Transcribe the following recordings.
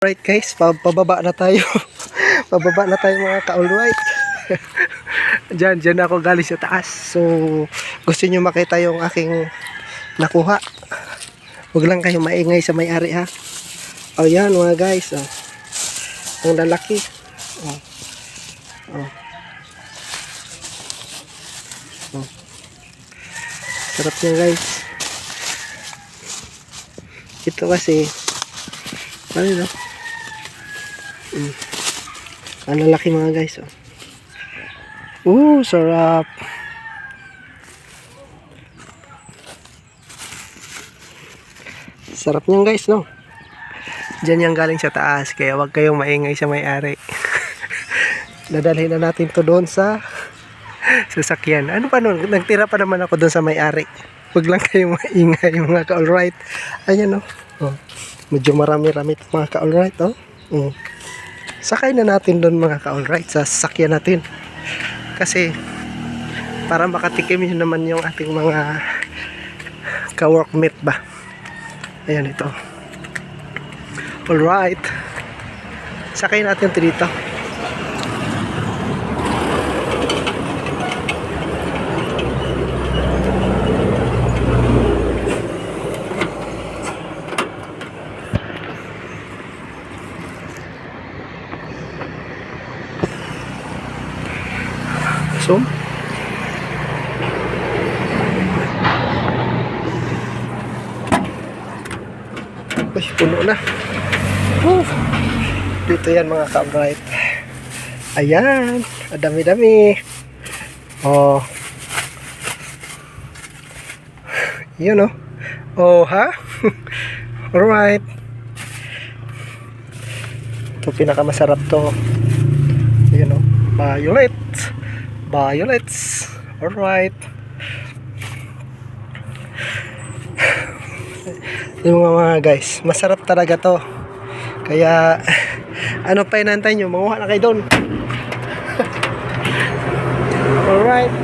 Right guys, pa- pababa na tayo. pababa na tayo mga ka-alright. Diyan, diyan ako galing sa taas. So, gusto nyo makita yung aking nakuha. Huwag lang kayo maingay sa may-ari ha. O yan mga guys. Oh. Ang lalaki. Oh. Oh. Oh. Sarap niya guys. Ito kasi, ano no? Ang lalaki mga guys. Oh. Ooh, sarap. Sarap niyan guys, no? Diyan yung galing sa taas, kaya wag kayong maingay sa may-ari. Dadalhin na natin to doon sa sasakyan. Ano pa nun? Nagtira pa naman ako doon sa may-ari. Wag lang kayong maingay mga ka-alright. Ayan, no? Oh. Medyo marami-rami mga ka-alright, oh. Mm. Sakay na natin doon mga ka-alright sa sasakyan natin. Kasi para makatikim yun naman yung ating mga ka-workmate ba. Ayan ito. Alright. Sakay natin ito dito. So, Uy, puno na. Woo! Dito yan mga ka-bright. Ayan. ang Dami-dami. Oh. Yun oh. Oh, ha? Alright. Ito pinakamasarap to. Yun oh. Violet. Violets. Alright. yung mga guys masarap talaga to. Kaya ano pa inantay nyo? Manguha na kayo doon. Alright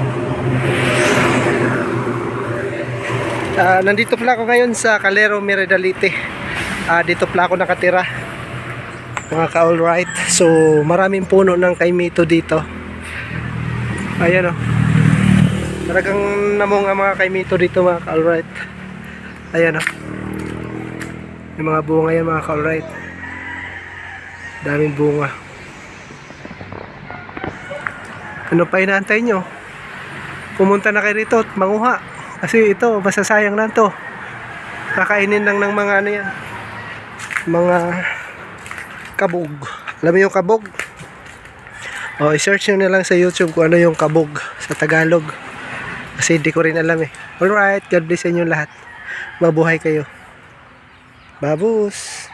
Ah, nandito pala ako ngayon sa Calero Meredalite Ah, dito pala ako nakatira. Mga ka alright so maraming puno ng kaimito dito ayan o talagang namunga mga kaimito dito mga ka alright ayan o yung mga bunga yan mga ka-alright. Daming bunga. Ano pa inaantay nyo? Pumunta na kayo rito at manguha. Kasi ito, masasayang na to. Kakainin lang ng mga ano yan. Mga kabog. Alam mo yung kabog? O, i-search nyo na lang sa YouTube kung ano yung kabog sa Tagalog. Kasi hindi ko rin alam eh. Alright, God bless inyo lahat. Mabuhay kayo. Babus!